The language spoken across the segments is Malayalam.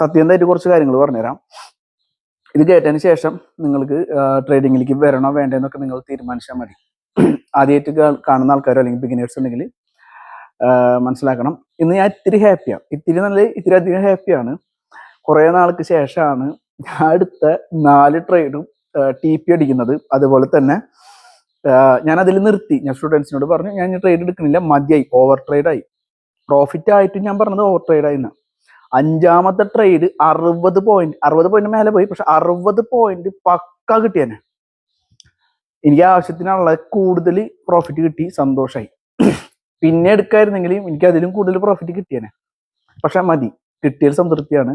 സത്യമായിട്ട് കുറച്ച് കാര്യങ്ങൾ പറഞ്ഞുതരാം. ഇത് കേട്ടതിന് ശേഷം നിങ്ങൾക്ക് ട്രേഡിങ്ങിലേക്ക് വരണോ വേണ്ടെന്നൊക്കെ നിങ്ങൾ തീരുമാനിച്ചാൽ മതി. ആദ്യമായിട്ട് കാണുന്ന ആൾക്കാരോ അല്ലെങ്കിൽ ബിഗിനേഴ്സ് ഉണ്ടെങ്കിൽ മനസ്സിലാക്കണം. ഇന്ന് ഞാൻ ഇത്തിരി ഹാപ്പിയാണ് ഇത്തിരി നല്ല ഇത്തിരി അധികം ഹാപ്പിയാണ് കുറേ നാൾക്ക് ശേഷമാണ് ഞാൻ അടുത്ത നാല് ട്രേഡും ടി പി അടിക്കുന്നത്. അതുപോലെ തന്നെ ഞാൻ അതിൽ നിർത്തി. ഞാൻ സ്റ്റുഡൻസിനോട് പറഞ്ഞു ഞാൻ ട്രേഡ് എടുക്കുന്നില്ല. മതിയായി. ഓവർ ട്രേഡായി പ്രോഫിറ്റ് ആയിട്ട് ഞാൻ പറഞ്ഞത് ഓവർ ട്രേഡായി ആയി എന്നാ. അഞ്ചാമത്തെ ട്രേഡ് അറുപത് പോയിന്റ് അറുപത് പോയിന്റ് മേലെ പോയി പക്ഷെ അറുപത് പോയിന്റ് പക്ക കിട്ടിയനെ എനിക്ക് ആവശ്യത്തിനുള്ള കൂടുതൽ പ്രോഫിറ്റ് കിട്ടി സന്തോഷമായി പിന്നെ എടുക്കായിരുന്നെങ്കിൽ എനിക്ക് അതിലും കൂടുതൽ പ്രോഫിറ്റ് കിട്ടിയനെ പക്ഷെ മതി കിട്ടിയ സംതൃപ്തിയാണ്.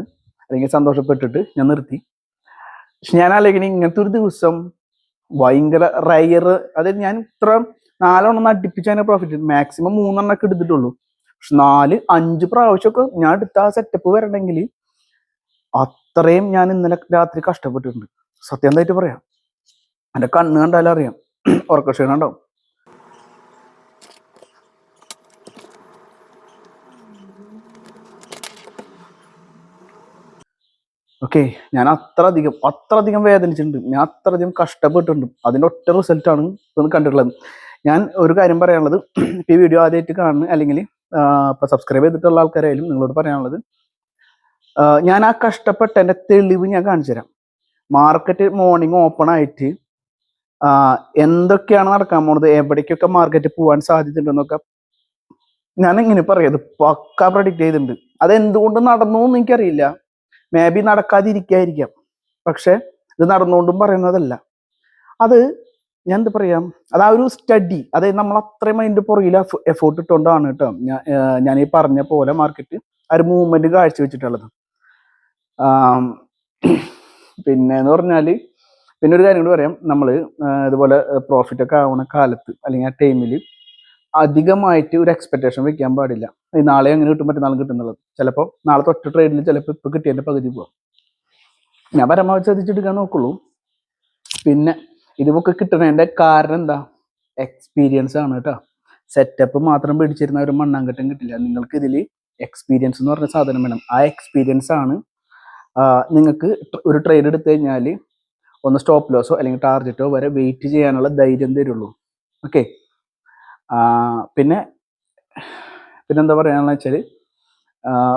അല്ലെങ്കിൽ സന്തോഷപ്പെട്ടിട്ട് ഞാൻ നിർത്തി. പക്ഷെ ഞാൻ അല്ലെങ്കിൽ ഇങ്ങനത്തെ ഒരു ദിവസം ഭയങ്കര റയർ അതായത് ഞാൻ ഇത്ര നാലെണ്ണം നടിപ്പിച്ചാണ് പ്രോഫിറ്റ് മാക്സിമം മൂന്നെണ്ണൊക്കെ എടുത്തിട്ടുള്ളൂ. നാല് അഞ്ച് പ്രാവശ്യമൊക്കെ ഞാൻ എടുത്ത ആ സെറ്റപ്പ് വരണമെങ്കിൽ അത്രയും ഞാൻ ഇന്നലെ രാത്രി കഷ്ടപ്പെട്ടിട്ടുണ്ട്. സത്യം എന്തായിട്ട് പറയാം? എന്റെ കണ്ണ് കണ്ടാലും അറിയാം. ഉറക്കക്ഷീണം ഉണ്ടാവും. ഓക്കെ ഞാൻ അത്ര അധികം അത്ര അധികം വേദനിച്ചിട്ടുണ്ട്. ഞാൻ അത്ര അധികം കഷ്ടപ്പെട്ടിട്ടുണ്ട്. അതിന്റെ ഒറ്റ റിസൾട്ടാണ് ഇതൊന്ന് കണ്ടിട്ടുള്ളത്. ഞാൻ ഒരു കാര്യം പറയാനുള്ളത്. ഈ വീഡിയോ ആദ്യമായിട്ട് കാണുന്ന അല്ലെങ്കിൽ ഇപ്പൊ സബ്സ്ക്രൈബ് ചെയ്തിട്ടുള്ള ആൾക്കാരായാലും നിങ്ങളോട് പറയാനുള്ളത് ഞാൻ ആ കഷ്ടപ്പെട്ട എന്റെ തെളിവ് ഞാൻ കാണിച്ചു തരാം. മാർക്കറ്റ് മോർണിംഗ് ഓപ്പൺ ആയിട്ട് എന്തൊക്കെയാണ് നടക്കാൻ പോണത് എവിടേക്കൊക്കെ മാർക്കറ്റ് പോകാൻ സാധ്യതയുണ്ടെന്നൊക്കെ ഞാൻ എങ്ങനെ പറയത് പക്ക പ്രഡിക്റ്റ് ചെയ്തിട്ടുണ്ട്. അത് എന്തുകൊണ്ട് നടന്നു എന്ന് എനിക്കറിയില്ല. മേ ബി നടക്കാതിരിക്കായിരിക്കാം. പക്ഷെ ഇത് നടന്നുകൊണ്ടും പറയുന്നതല്ല. അത് ഞാൻ എന്താ പറയാം? അത് ആ ഒരു സ്റ്റഡി അതായത് നമ്മൾ അത്രയും അതിന്റെ പുറകിൽ എഫോർട്ട് ഇട്ടുകൊണ്ടാണ് കേട്ടോ. ഞാൻ ഈ പറഞ്ഞ പോലെ മാർക്കറ്റ് ആ ഒരു മൂവ്മെന്റ് കാഴ്ചവെച്ചിട്ടുള്ളത്. പിന്നെ എന്ന് പറഞ്ഞാൽ പിന്നെ ഒരു കാര്യം കൂടി പറയാം. നമ്മൾ ഇതുപോലെ പ്രോഫിറ്റ് ഒക്കെ ആവണ കാലത്ത് അല്ലെങ്കിൽ ആ ടൈമിൽ അധികമായിട്ട് ഒരു എക്സ്പെക്ടേഷൻ വെക്കാൻ പാടില്ല. ഈ നാളെ അങ്ങനെ കിട്ടും മറ്റന്നാളും കിട്ടുന്നുള്ളത് ചിലപ്പോൾ നാളെ തൊട്ട് ട്രേഡിൽ ചിലപ്പോൾ ഇപ്പൊ കിട്ടിയതിന്റെ പകുതി പോവാം. ഞാൻ പരമാവധി ശ്രദ്ധിച്ചെടുക്കാൻ നോക്കുള്ളൂ. പിന്നെ ഇതൊക്കെ കിട്ടുന്നതിന്റെ കാരണം എന്താ? എക്സ്പീരിയൻസ് ആണ് കേട്ടോ. സെറ്റപ്പ് മാത്രം പിടിച്ചിരുന്ന ഒരു മണ്ണാങ്കട്ടം കിട്ടില്ല. നിങ്ങൾക്ക് ഇതിൽ എക്സ്പീരിയൻസ് എന്ന് പറഞ്ഞ സാധനം വേണം. ആ എക്സ്പീരിയൻസ് ആണ് നിങ്ങൾക്ക് ഒരു ട്രേഡ് എടുത്തു കഴിഞ്ഞാൽ ഒന്ന് സ്റ്റോപ്പ് ലോസോ അല്ലെങ്കിൽ ടാർഗറ്റോ വരെ വെയിറ്റ് ചെയ്യാനുള്ള ധൈര്യം തരുള്ളൂ. ഓക്കെ പിന്നെ പിന്നെന്താ പറയാന്ന് വെച്ചാൽ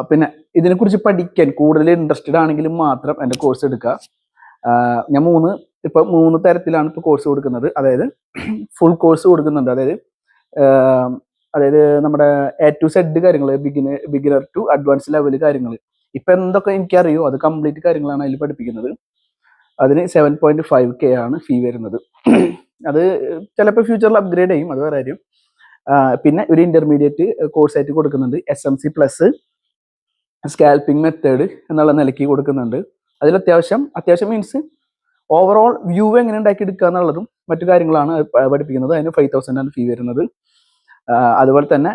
പിന്നെ ഇതിനെക്കുറിച്ച് പഠിക്കാൻ കൂടുതൽ ഇൻട്രസ്റ്റഡ് ആണെങ്കിലും മാത്രം എന്റെ കോഴ്സ് എടുക്കുക. ഞാൻ മൂന്ന് ഇപ്പൊ മൂന്ന് തരത്തിലാണ് ഇപ്പൊ കോഴ്സ് കൊടുക്കുന്നത്. അതായത് ഫുൾ കോഴ്സ് കൊടുക്കുന്നുണ്ട്. അതായത് അതായത് നമ്മുടെ എ ടു സെഡ് കാര്യങ്ങൾ beginner beginner to advance level കാര്യങ്ങൾ ഇപ്പൊ എന്തൊക്കെ എനിക്കറിയോ? അത് കംപ്ലീറ്റ് കാര്യങ്ങളാണ് അതിൽ പഠിപ്പിക്കുന്നത്. അതിന് സെവൻ പോയിന്റ് ഫൈവ് കെ ആണ് ഫീ വരുന്നത്. അത് ചിലപ്പോൾ ഫ്യൂച്ചറിൽ അപ്ഗ്രേഡ് ചെയ്യും. അത് വേറെ കാര്യം. പിന്നെ ഒരു ഇന്റർമീഡിയറ്റ് കോഴ്സ് ആയിട്ട് കൊടുക്കുന്നുണ്ട്. S M C plus scalping method എന്നുള്ള നിലയ്ക്ക് കൊടുക്കുന്നുണ്ട്. അതിൽ അത്യാവശ്യം അത്യാവശ്യം മീൻസ് ഓവറോൾ വ്യൂ എങ്ങനെ ഉണ്ടാക്കി എടുക്കുക എന്നുള്ളതും മറ്റു കാര്യങ്ങളാണ് പഠിപ്പിക്കുന്നത്. അതിന് ഫൈവ് തൗസൻഡ് ആണ് ഫീ വരുന്നത്. അതുപോലെ തന്നെ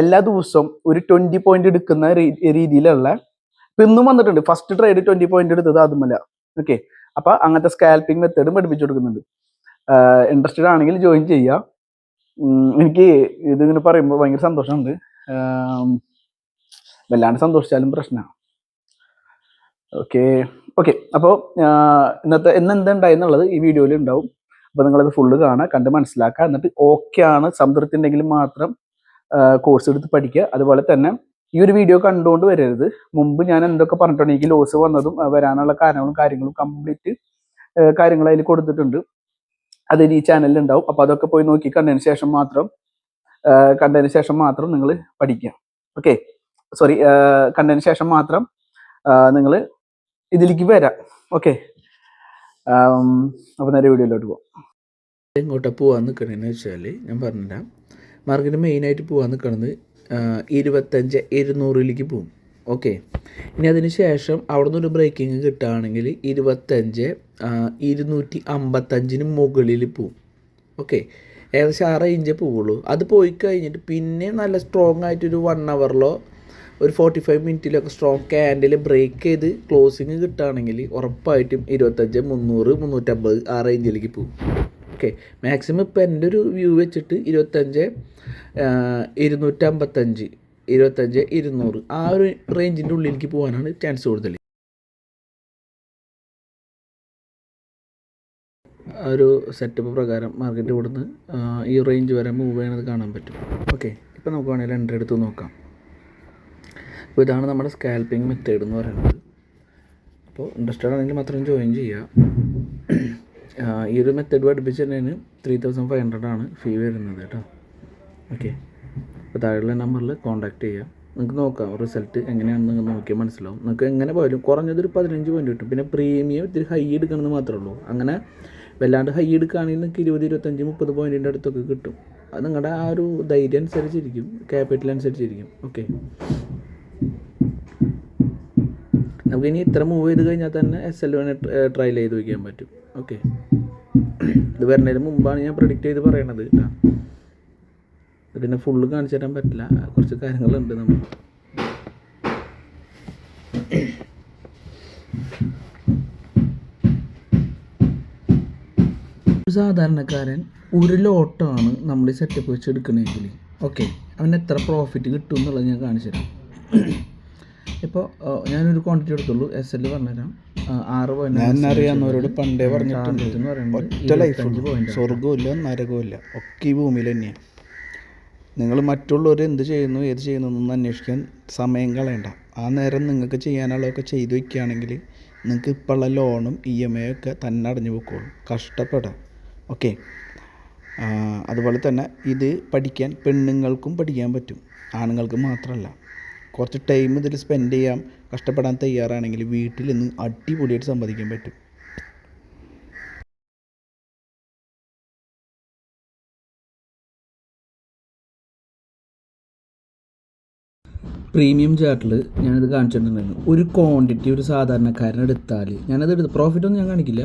എല്ലാ ദിവസവും ഒരു ട്വന്റി പോയിന്റ് എടുക്കുന്ന രീതിയിലുള്ള പിന്നും വന്നിട്ടുണ്ട്. ഫസ്റ്റ് ട്രേഡ് ട്വന്റി പോയിന്റ് എടുത്തത് അതുമല്ല ഓക്കെ അപ്പൊ അങ്ങനത്തെ സ്കാൽപ്പിംഗ് മെത്തേഡും പഠിപ്പിച്ചു കൊടുക്കുന്നുണ്ട്. ഇൻട്രസ്റ്റഡ് ആണെങ്കിൽ ജോയിൻ ചെയ്യുക എനിക്ക് ഇതിങ്ങനെ പറയുമ്പോൾ ഭയങ്കര സന്തോഷമുണ്ട്. വല്ലാണ്ട് സന്തോഷിച്ചാലും പ്രശ്നമാണ് ഓക്കെ ഓക്കെ അപ്പോൾ ഇന്നത്തെ ഇന്ന് എന്തുണ്ടായി എന്നുള്ളത് ഈ വീഡിയോയിൽ ഉണ്ടാവും. അപ്പോൾ നിങ്ങളത് ഫുള്ള് കാണുക കണ്ട് മനസ്സിലാക്കുക. എന്നിട്ട് ഓക്കെ ആണ് സംതൃപ്തി ഉണ്ടെങ്കിൽ മാത്രം കോഴ്സ് എടുത്ത് പഠിക്കുക. അതുപോലെ തന്നെ ഈ ഒരു വീഡിയോ കണ്ടുകൊണ്ട് വരരുത്. മുമ്പ് ഞാൻ എന്തൊക്കെ പറഞ്ഞിട്ടുണ്ട് എനിക്ക് ലോസ് വന്നതും വരാനുള്ള കാരണങ്ങളും കാര്യങ്ങളും കംപ്ലീറ്റ് കാര്യങ്ങൾ അതിൽ കൊടുത്തിട്ടുണ്ട്. അത് ഈ ചാനലിൽ ഉണ്ടാവും. അപ്പോൾ അതൊക്കെ പോയി നോക്കി കണ്ടതിന് ശേഷം മാത്രം കണ്ടതിന് ശേഷം മാത്രം നിങ്ങൾ പഠിക്കുക. ഓക്കെ സോറി കണ്ടതിന് ശേഷം മാത്രം നിങ്ങൾ ഇതിലേക്ക് വരാം. ഓക്കെ അപ്പോൾ നേരെ വീഡിയോയിലോട്ട് പോകാം എങ്ങോട്ടാണ് പോകാൻ നിൽക്കണമെന്ന് വെച്ചാൽ ഞാൻ പറഞ്ഞുതരാം. മാർക്കറ്റ് മെയിനായിട്ട് പോകാൻ നിൽക്കുന്നത് ഇരുപത്തഞ്ച് ഇരുന്നൂറിലേക്ക് പോകും ഓക്കെ ഇനി അതിന് ശേഷം അവിടെ നിന്നൊരു ബ്രേക്കിംഗ് കിട്ടുകയാണെങ്കിൽ ഇരുപത്തഞ്ച് ഇരുന്നൂറ്റി അമ്പത്തഞ്ചിന് മുകളിൽ പോവും. ഓക്കെ ഏകദേശം ആ റേഞ്ചേ പോവുള്ളൂ. അത് പോയി കഴിഞ്ഞിട്ട് പിന്നെ നല്ല സ്ട്രോങ് ആയിട്ടൊരു വൺ അവറിലോ ഒരു ഫോർട്ടി ഫൈവ് മിനിറ്റിലൊക്കെ സ്ട്രോങ് ക്യാൻഡിൽ ബ്രേക്ക് ചെയ്ത് ക്ലോസിങ് കിട്ടുകയാണെങ്കിൽ ഉറപ്പായിട്ടും ഇരുപത്തഞ്ച് മുന്നൂറ് മുന്നൂറ്റമ്പത് ആ റേഞ്ചിലേക്ക് പോകും. ഓക്കെ മാക്സിമം ഇപ്പം എന്റെ ഒരു വ്യൂ വെച്ചിട്ട് ഇരുപത്തഞ്ച് ഇരുന്നൂറ്റമ്പത്തഞ്ച് ഇരുപത്തഞ്ച് ഇരുന്നൂറ് ആ ഒരു റേഞ്ചിന്റെ ഉള്ളിലേക്ക് പോകാനാണ് ചാൻസ് കൂടുതൽ. ഒരു സെറ്റപ്പ് പ്രകാരം മാർക്കറ്റ് ഇവിടുന്ന് ഈ റേഞ്ച് വരെ മൂവ് ചെയ്യണത് കാണാൻ പറ്റും. ഓക്കെ ഇപ്പോൾ നമുക്ക് വേണമെങ്കിൽ എന്റെ എടുത്ത് നോക്കാം. അപ്പോൾ ഇതാണ് നമ്മുടെ സ്കാൽപ്പിംഗ് മെത്തേഡ് എന്ന് പറയുന്നത്. അപ്പോൾ ഇൻട്രസ്റ്റഡ് ആണെങ്കിൽ മാത്രം ജോയിൻ ചെയ്യുക ഈ ഒരു മെത്തേഡ് പഠിപ്പിച്ചതിന് ത്രീ തൗസൻഡ് ഫൈവ് ഹൺഡ്രഡ് ആണ് ഫീ വരുന്നത് കേട്ടോ. ഓക്കെ അപ്പോൾ താഴെയുള്ള നമ്പറിൽ കോൺടാക്ട് ചെയ്യുക നിങ്ങൾക്ക് നോക്കാം റിസൾട്ട് എങ്ങനെയാണെന്ന് നിങ്ങൾക്ക് നോക്കിയാൽ മനസ്സിലാവും. നിങ്ങൾക്ക് എങ്ങനെ പോയാലും കുറഞ്ഞതൊരു പതിനഞ്ച് പോയിന്റ് കിട്ടും. പിന്നെ പ്രീമിയം ഇത്തിരി ഹൈ എടുക്കണമെന്ന് മാത്രമേ ഉള്ളൂ. അങ്ങനെ വല്ലാണ്ട് ഹൈ എടുക്കുകയാണെങ്കിൽ നിങ്ങൾക്ക് ഇരുപത് ഇരുപത്തഞ്ച് മുപ്പത് പോയിന്റിന്റെ അടുത്തൊക്കെ കിട്ടും. അത് നിങ്ങളുടെ ആ ഒരു ധൈര്യം അനുസരിച്ചിരിക്കും. ക്യാപിറ്റൽ അനുസരിച്ചിരിക്കും. ഓക്കെ നമുക്ക് ഇനി ഇത്ര മൂവ് ചെയ്ത് കഴിഞ്ഞാൽ തന്നെ എസ് എൽ വൺ ട്രയൽ ചെയ്ത് വയ്ക്കാൻ പറ്റും. ഓക്കെ ഇത് വരുന്നതിന് മുമ്പാണ് ഞാൻ പ്രഡിക്റ്റ് ചെയ്ത് പറയണത് കേട്ടോ. ഇതിനെ ഫുള്ള് കാണിച്ചു തരാൻ പറ്റില്ല. കുറച്ച് കാര്യങ്ങളുണ്ട് നമ്മൾ സാധാരണക്കാരൻ ഒരു ലോട്ടാണ് നമ്മൾ സെറ്റപ്പ് വെച്ച് എടുക്കണമെങ്കിൽ ഓക്കെ അവന് എത്ര പ്രോഫിറ്റ് കിട്ടും എന്നുള്ളത് ഞാൻ കാണിച്ചു തരാം. ഇപ്പോൾ ഞാനൊരു ക്വാണ്ടിറ്റി എടുത്തുള്ളൂ. എസ് എൽ പറഞ്ഞുതരാം. ആറ് ഞാൻ അറിയാവുന്നവരോട് പണ്ടേ പറഞ്ഞിട്ടുണ്ട്. ഒറ്റ ലൈഫ്. സ്വർഗമില്ല നരകമില്ല ഒക്കെ ഈ ഭൂമിയിൽ തന്നെയാണ് നിങ്ങൾ മറ്റുള്ളവർ എന്ത് ചെയ്യുന്നു ഏത് ചെയ്യുന്നു എന്നൊന്നും അന്വേഷിക്കാൻ സമയം കളയണ്ട. ആ നേരം നിങ്ങൾക്ക് ചെയ്യാനുള്ളതൊക്കെ ചെയ്തു വയ്ക്കുകയാണെങ്കിൽ നിങ്ങൾക്ക് ഇപ്പോഴുള്ള ലോണും ഇ എം ഐ ഒക്കെ തന്നെ അടഞ്ഞു പോയിക്കോളും കഷ്ടപ്പെടാം. ഓക്കെ അതുപോലെ തന്നെ ഇത് പഠിക്കാൻ പെണ്ണുങ്ങൾക്കും പഠിക്കാൻ പറ്റും. ആണുങ്ങൾക്ക് മാത്രമല്ല. കുറച്ച് ടൈം ഇതിൽ സ്പെൻഡ് ചെയ്യാം കഷ്ടപ്പെടാൻ തയ്യാറാണെങ്കിൽ വീട്ടിൽ നിന്ന് അടിപൊളിയായിട്ട് സമ്പാദിക്കാൻ പറ്റും. പ്രീമിയം ചാർട്ടിൽ ഞാനിത് കാണിച്ചിട്ടുണ്ടായിരുന്നു. ഒരു ക്വാണ്ടിറ്റി ഒരു സാധാരണക്കാരൻ എടുത്താൽ ഞാനത് എടുത്ത് പ്രോഫിറ്റ് ഒന്നും ഞാൻ കാണിക്കില്ല.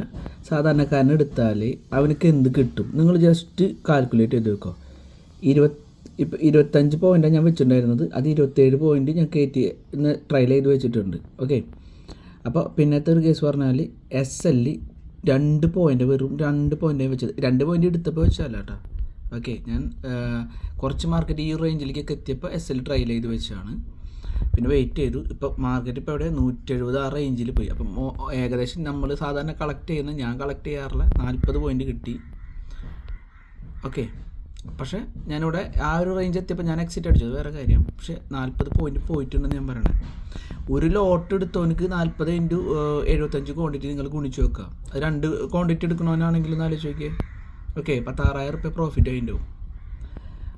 സാധാരണക്കാരൻ എടുത്താൽ അവനക്ക് എന്ത് കിട്ടും? നിങ്ങൾ ജസ്റ്റ് കാൽക്കുലേറ്റ് ചെയ്ത് വെക്കോ. ഇരുപത് ഇപ്പം ഇരുപത്തഞ്ച് പോയിന്റാണ് ഞാൻ വെച്ചിട്ടുണ്ടായിരുന്നത്. അത് ഇരുപത്തേഴ് പോയിന്റ് ഞാൻ കയറ്റി ഇന്ന് ട്രയൽ ചെയ്ത് വെച്ചിട്ടുണ്ട്. ഓക്കെ അപ്പോൾ പിന്നത്തെ ഒരു കേസ് പറഞ്ഞാൽ എസ് എൽ രണ്ട് പോയിന്റ് വെറും രണ്ട് പോയിന്റ് വെച്ചത്. രണ്ട് പോയിന്റ് എടുത്തപ്പോൾ വെച്ചല്ല കേട്ടോ ഓക്കെ ഞാൻ കുറച്ച് മാർക്കറ്റ് ഈ റേഞ്ചിലേക്കൊക്കെ എത്തിയപ്പോൾ എസ് എൽ ട്രയൽ ചെയ്ത് വെച്ചാണ് പിന്നെ വെയിറ്റ് ചെയ്തു. ഇപ്പോൾ മാർക്കറ്റ് ഇപ്പോൾ എവിടെ നൂറ്റെഴുപത് ആ റേഞ്ചിൽ പോയി. അപ്പം ഏകദേശം നമ്മൾ സാധാരണ കളക്ട് ചെയ്യുന്ന ഞാൻ കളക്ട് ചെയ്യാറുള്ള നാൽപ്പത് പോയിന്റ് കിട്ടി. ഓക്കെ പക്ഷേ ഞാനിവിടെ ആ ഒരു റേഞ്ച് എത്തിയപ്പോൾ ഞാൻ എക്സിറ്റ് അടിച്ചത് വേറെ കാര്യം. പക്ഷേ നാൽപ്പത് പോയിന്റ് പോയിട്ടുണ്ടെന്ന് ഞാൻ പറയണേ ഒരു ലോട്ട് എടുത്തവനക്ക് നാൽപ്പത് ഇന്റു എഴുപത്തഞ്ച് ക്വാണ്ടിറ്റി നിങ്ങൾ ഗുണിച്ച് വെക്കുക അത് രണ്ട് ക്വാണ്ടിറ്റി എടുക്കണവനാണെങ്കിൽ ഒന്ന് ആലോചിച്ച് നോക്കിയേ ഓക്കെ പത്താറായിരം റുപ്യ പ്രോഫിറ്റ് അതിന്റെ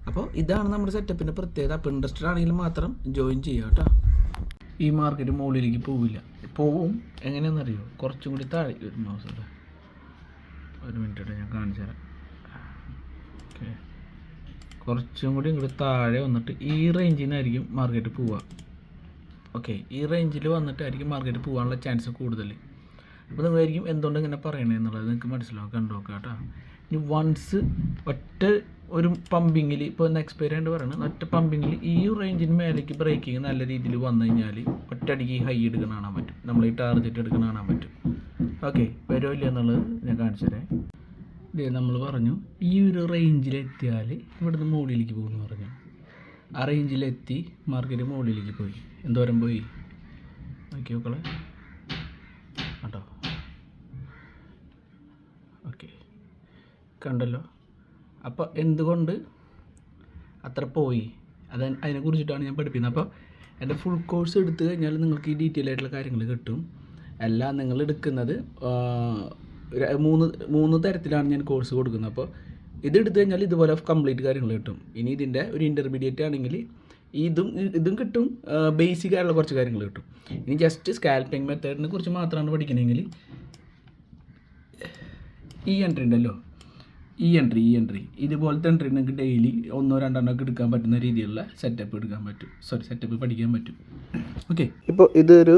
അപ്പോൾ ഇതാണ് നമ്മുടെ സെറ്റപ്പിന്റെ പ്രത്യേകത. അപ്പോൾ ഇൻട്രസ്റ്റഡ് ആണെങ്കിൽ മാത്രം ജോയിൻ ചെയ്യുക കേട്ടോ ഈ മാർക്കറ്റ് മുകളിലേക്ക് പോവില്ല. പോവും. എങ്ങനെയാണെന്നറിയോ കുറച്ചും കൂടി താഴെ. ഒരു മാസം ഒരു മിനിറ്റ് ഞാൻ കാണിച്ചു തരാം ഓക്കെ കുറച്ചും കൂടി ഇങ്ങോട്ട് താഴെ വന്നിട്ട് ഈ റേഞ്ചിനായിരിക്കും മാർക്കറ്റ് പോവുക ഓക്കെ ഈ റേഞ്ചിൽ വന്നിട്ടായിരിക്കും മാർക്കറ്റ് പോകാനുള്ള ചാൻസ് കൂടുതൽ അപ്പോൾ നിങ്ങളായിരിക്കും എന്തുകൊണ്ട് ഇങ്ങനെ പറയണേ എന്നുള്ളത് നിങ്ങൾക്ക് മനസ്സിലാവും കണ്ടു നോക്കുക കേട്ടോ. ഇനി വൺസ് ഒറ്റ ഒരു പമ്പിങ്ങിൽ ഇപ്പോൾ ഒന്ന് എക്സ്പയർ ആയിട്ട് പറയണം ഒറ്റ പമ്പിങ്ങിൽ ഈ റേഞ്ചിന് മേലേക്ക് ബ്രേക്കിങ് നല്ല രീതിയിൽ വന്നു കഴിഞ്ഞാൽ ഒറ്റയടിക്ക് ഹൈ എടുക്കണ കാണാൻ പറ്റും. നമ്മൾ ഈ ടാർജറ്റ് എടുക്കണ കാണാൻ പറ്റും. ഓക്കെ വരുമില്ല എന്നുള്ളത് ഞാൻ കാണിച്ചു തരാം നമ്മൾ പറഞ്ഞു ഈ ഒരു റേഞ്ചിലെത്തിയാൽ ഇവിടുന്ന് മുകളിലേക്ക് പോകുമെന്ന് പറഞ്ഞു. ആ റേഞ്ചിലെത്തി മാർക്കറ്റ് മുകളിലേക്ക് പോയി. എന്തോരം പോയി? നോക്കി നോക്കളെ കേട്ടോ ഓക്കെ. കണ്ടല്ലോ. അപ്പോൾ എന്തുകൊണ്ട് അത്ര പോയി? അത് അതിനെ കുറിച്ചിട്ടാണ് ഞാൻ പഠിപ്പിക്കുന്നത്. അപ്പോൾ എന്റെ ഫുൾ കോഴ്സ് എടുത്തു കഴിഞ്ഞാൽ നിങ്ങൾക്ക് ഈ ഡീറ്റെയിൽ ആയിട്ടുള്ള കാര്യങ്ങൾ കിട്ടും. എല്ലാം നിങ്ങൾ എടുക്കുന്നത് മൂന്ന് മൂന്ന് തരത്തിലാണ് ഞാൻ കോഴ്സ് കൊടുക്കുന്നത്. അപ്പോൾ ഇത് എടുത്തു കഴിഞ്ഞാൽ ഇതുപോലെ കംപ്ലീറ്റ് കാര്യങ്ങൾ കിട്ടും. ഇനി ഇതിന്റെ ഒരു ഇന്റർമീഡിയറ്റ് ആണെങ്കിൽ ഇതും ഇതും കിട്ടും. ബേസിക് ആയിട്ടുള്ള കുറച്ച് കാര്യങ്ങൾ കിട്ടും. ഇനി ജസ്റ്റ് സ്കാൽപ്പിംഗ് മെത്തേഡിനെ കുറിച്ച് മാത്രമാണ് പഠിക്കണമെങ്കിൽ ഈ എൻട്രി ഉണ്ടല്ലോ. ഈ എൻട്രി ഈ എൻട്രി ഇതുപോലത്തെ എൻട്രി നിങ്ങൾക്ക് ഡെയിലി ഒന്നോ രണ്ടെണ്ണോ ഒക്കെ എടുക്കാൻ പറ്റുന്ന രീതിയിലുള്ള സെറ്റപ്പ് എടുക്കാൻ പറ്റും. സോറി സെറ്റപ്പ് പഠിക്കാൻ പറ്റും. ഓക്കെ ഇപ്പോൾ ഇതൊരു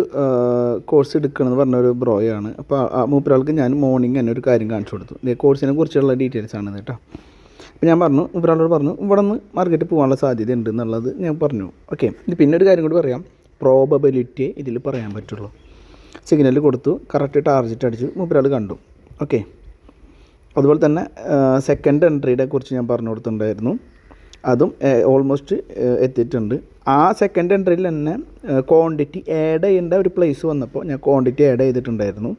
കോഴ്സ് എടുക്കണമെന്ന് പറഞ്ഞ ഒരു ബ്രോയാണ്. അപ്പോൾ മൂപ്പരാൾക്ക് ഞാൻ മോർണിംഗ് തന്നെ ഒരു കാര്യം കാണിച്ചു കൊടുത്തു. കോഴ്സിനെ കുറിച്ചുള്ള ഡീറ്റെയിൽസ് ആണ് കേട്ടോ. അപ്പോൾ ഞാൻ പറഞ്ഞു മൂപ്പരാളോട് പറഞ്ഞു ഇവിടെ നിന്ന് മാർക്കറ്റ് പോകാനുള്ള സാധ്യത ഉണ്ട് എന്നുള്ളത് ഞാൻ പറഞ്ഞു. ഓക്കെ പിന്നെ ഒരു കാര്യം കൂടി പറയാം. പ്രോബബിലിറ്റിയെ ഇതിൽ പറയാൻ പറ്റുള്ളൂ. സിഗ്നൽ കൊടുത്തു കറക്റ്റ് ടാർജറ്റ് അടിച്ചു മൂപ്പരാൾ കണ്ടു. ഓക്കെ അതുപോലെ തന്നെ സെക്കൻഡ് എൻട്രിയുടെ കുറിച്ച് ഞാൻ പറഞ്ഞു കൊടുത്തിട്ടുണ്ടായിരുന്നു. അതും ഓൾമോസ്റ്റ് എത്തിയിട്ടുണ്ട്. ആ സെക്കൻഡ് എൻട്രിയിൽ തന്നെ ക്വാണ്ടിറ്റി ആഡ് ചെയ്യേണ്ട ഒരു പ്ലേസ് വന്നപ്പോൾ ഞാൻ ക്വാണ്ടിറ്റി ആഡ് ചെയ്തിട്ടുണ്ടായിരുന്നു.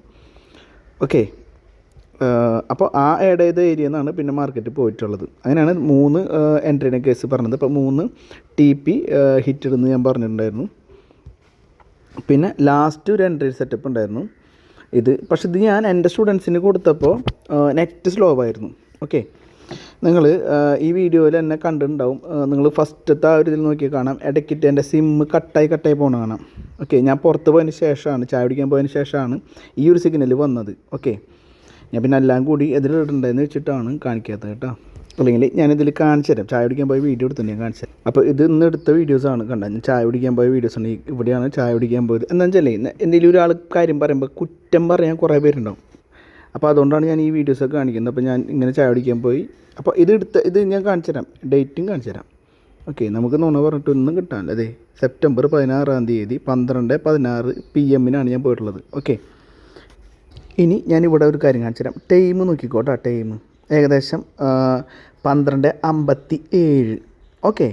ഓക്കെ അപ്പോൾ ആ ആഡ് ചെയ്ത ഏരിയ എന്നാണ് പിന്നെ മാർക്കറ്റിൽ പോയിട്ടുള്ളത്. അങ്ങനെയാണ് മൂന്ന് എൻട്രീനെ കേസ് പറഞ്ഞത്. അപ്പോൾ മൂന്ന് ടി പി ഹിറ്റ് ഇടുന്ന് ഞാൻ പറഞ്ഞിട്ടുണ്ടായിരുന്നു. പിന്നെ ലാസ്റ്റ് ഒരു എൻട്രി സെറ്റപ്പ് ഉണ്ടായിരുന്നു. ഇത്. പക്ഷേ ഇത് ഞാൻ എന്റെ സ്റ്റുഡൻസിന് കൊടുത്തപ്പോൾ നെറ്റ് സ്ലോ ആയിരുന്നു. ഓക്കെ നിങ്ങൾ ഈ വീഡിയോയിൽ എന്നെ കണ്ടിട്ടുണ്ടാവും. നിങ്ങൾ ഫസ്റ്റത്തെ ആ ഒരു ഇതിൽ നോക്കി കാണാം. ഇടയ്ക്കിട്ട് എന്റെ സിമ്മ് കട്ടായി കട്ടായി പോകണ കാണാം. ഓക്കെ ഞാൻ പുറത്ത് പോയതിന് ശേഷമാണ് ചായ കുടിക്കാൻ പോയതിന് ശേഷമാണ് ഈ ഒരു സിഗ്നൽ വന്നത്. ഓക്കെ ഞാൻ പിന്നെ എല്ലാം കൂടി എതിരിട്ടുണ്ടെന്ന് വെച്ചിട്ടാണ് കാണിക്കാത്തത് കേട്ടോ. അല്ലെങ്കിൽ ഞാനിതിൽ കാണിച്ചു തരാം. ചായ കുടിക്കാൻ പോയ വീഡിയോ എടുത്തു ഞാൻ കാണിച്ചു തരാം. അപ്പോൾ ഇത് ഇന്ന് എടുത്ത വീഡിയോസാണ് കണ്ടത് ഞാൻ ചായ കുടിക്കാൻ പോയ വീഡിയോസ് ആണ് ഇവിടെയാണ് ചായ കുടിക്കാൻ പോയത്. എന്താണെന്ന് ഇന്ന് എന്തെങ്കിലും ഒരാൾ കാര്യം പറയുമ്പോൾ കുറ്റം പറയാൻ കുറേ പേരുണ്ടാവും. അപ്പോൾ അതുകൊണ്ടാണ് ഞാൻ ഈ വീഡിയോസൊക്കെ കാണിക്കുന്നത്. അപ്പോൾ ഞാൻ ഇങ്ങനെ ചായ കുടിക്കാൻ പോയി. അപ്പോൾ ഇത് എടുത്ത ഇത് ഞാൻ കാണിച്ചു തരാം. ഡേറ്റും കാണിച്ചു തരാം. ഓക്കെ നമുക്ക് നുണ പറഞ്ഞിട്ട് ഒന്നും കിട്ടാനില്ല. അതെ സെപ്റ്റംബർ പതിനാറാം തീയതി പന്ത്രണ്ട് പതിനാറ് പി എമ്മിനാണ് ഞാൻ പോയിട്ടുള്ളത്. ഓക്കെ ഇനി ഞാനിവിടെ ഒരു കാര്യം കാണിച്ചു തരാം. ടൈം നോക്കിക്കോട്ടോ ടൈം ഏകദേശം പന്ത്രണ്ട് അമ്പത്തി ഏഴ് ഓക്കെ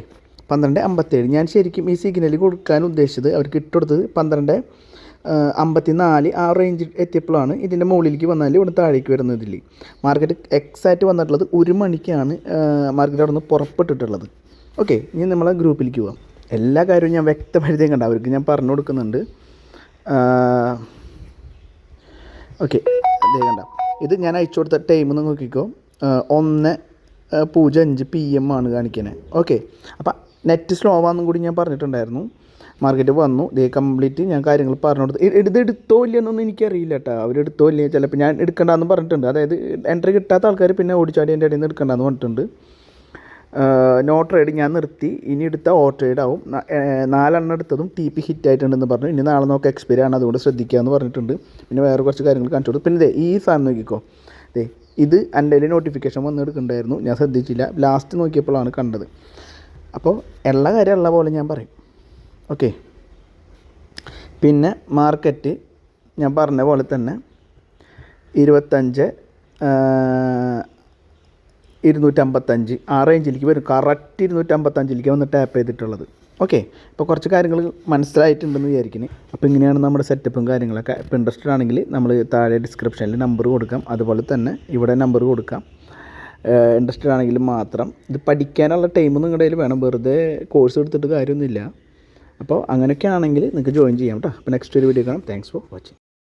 പന്ത്രണ്ട് അമ്പത്തേഴ് ഞാൻ ശരിക്കും ഈ സിഗ്നൽ കൊടുക്കാൻ ഉദ്ദേശിച്ചത് അവർക്ക് ഇട്ടുകൊടുത്തത് പന്ത്രണ്ട് അമ്പത്തി നാല് ആ റേഞ്ച് എത്തിയപ്പോഴാണ് ഇതിന്റെ മുകളിലേക്ക് വന്നാൽ ഇവിടെ താഴേക്ക് വരുന്നതിൽ മാർക്കറ്റ് എക്സാക്റ്റ് വന്നിട്ടുള്ളത് ഒരു മണിക്കാണ് മാർക്കറ്റ് അവിടെ നിന്ന് പുറപ്പെട്ടിട്ടുള്ളത്. ഓക്കെ ഇനി നമ്മളെ ഗ്രൂപ്പിലേക്ക് പോവാം. എല്ലാ കാര്യവും ഞാൻ വ്യക്തമായിട്ട് കണ്ട അവർക്ക് ഞാൻ പറഞ്ഞു കൊടുക്കുന്നുണ്ട്. ഓക്കെ അതേ കണ്ട. ഇത് ഞാൻ അയച്ചു കൊടുത്ത ടൈം ഒന്ന് നോക്കിക്കോ. ഒന്ന് പൂജ്യം അഞ്ച് പി എം ആണ് കാണിക്കുന്നത് ഓക്കെ അപ്പം നെറ്റ് സ്ലോ ആവാന്നും കൂടി ഞാൻ പറഞ്ഞിട്ടുണ്ടായിരുന്നു. മാർക്കറ്റ് വന്നു. ഇതേ കംപ്ലീറ്റ് ഞാൻ കാര്യങ്ങൾ പറഞ്ഞു കൊടുത്തു ഇത് എടുത്തോ ഇല്ലെന്നൊന്നും എനിക്കറിയില്ല കേട്ടോ അവരെടുത്തോ ഇല്ലേ ചിലപ്പോൾ ഞാൻ എടുക്കണ്ടെന്ന് പറഞ്ഞിട്ടുണ്ട്. അതായത് എൻട്രി കിട്ടാത്ത ആൾക്കാർ പിന്നെ ഓടിച്ചാടി എന്റെ ഇടയിൽ നിന്ന് എടുക്കണ്ടെന്ന് പറഞ്ഞിട്ടുണ്ട്. നോ ട്രേഡ് ഞാൻ നിർത്തി. ഇനി എടുത്ത ഓ ട്രേഡ് ആവും. നാലെണ്ണം എടുത്തതും ടി പി ഹിറ്റ് ആയിട്ടുണ്ടെന്ന് പറഞ്ഞു. ഇനി നാളെ നോക്കാം എക്സ്പീരിയാണ് അതുകൊണ്ട് ശ്രദ്ധിക്കുക എന്ന് പറഞ്ഞിട്ടുണ്ട്. പിന്നെ വേറെ കുറച്ച് കാര്യങ്ങൾ കാണിച്ചു കൊടുത്തു. പിന്നെ ഇതേ ഈ സാധനം നോക്കിക്കോ. ദേ ഇത് എന്റെ നോട്ടിഫിക്കേഷൻ വന്നെടുക്കുന്നുണ്ടായിരുന്നു ഞാൻ ശ്രദ്ധിച്ചില്ല. ലാസ്റ്റ് നോക്കിയപ്പോഴാണ് കണ്ടത്. അപ്പോൾ ഉള്ള കാര്യം ഉള്ള പോലെ ഞാൻ പറയും. ഓക്കെ പിന്നെ മാർക്കറ്റ് ഞാൻ പറഞ്ഞ പോലെ തന്നെ ഇരുപത്തഞ്ച് ഇരുന്നൂറ്റമ്പത്തഞ്ച് ആ റേഞ്ചിലേക്ക് വരും. കറക്റ്റ് ഇരുന്നൂറ്റമ്പത്തഞ്ചിലേക്ക് വന്ന് ടാപ്പ് ചെയ്തിട്ടുള്ളത്. ഓക്കെ ഇപ്പോൾ കുറച്ച് കാര്യങ്ങൾ മനസ്സിലായിട്ടുണ്ടെന്ന് വിചാരിക്കുന്നു. അപ്പോൾ ഇങ്ങനെയാണ് നമ്മുടെ സെറ്റപ്പും കാര്യങ്ങളൊക്കെ. ഇപ്പോൾ ഇൻട്രസ്റ്റഡ് ആണെങ്കിൽ നമ്മൾ താഴെ ഡിസ്ക്രിപ്ഷനിൽ നമ്പർ കൊടുക്കാം. അതുപോലെ തന്നെ ഇവിടെ നമ്പർ കൊടുക്കാം. ഇൻട്രസ്റ്റഡ് ആണെങ്കിൽ മാത്രം. ഇത് പഠിക്കാനുള്ള ടൈം നിങ്ങളുടെ കയ്യിൽ വേണം. വെറുതെ കോഴ്സ് എടുത്തിട്ട് കാര്യമൊന്നുമില്ല. അപ്പോൾ അങ്ങനെയൊക്കെ ആണെങ്കിൽ നിങ്ങൾക്ക് ജോയിൻ ചെയ്യാം കേട്ടോ അപ്പോൾ നെക്സ്റ്റ് ഒരു വീഡിയോ കാണാം. Thanks for watching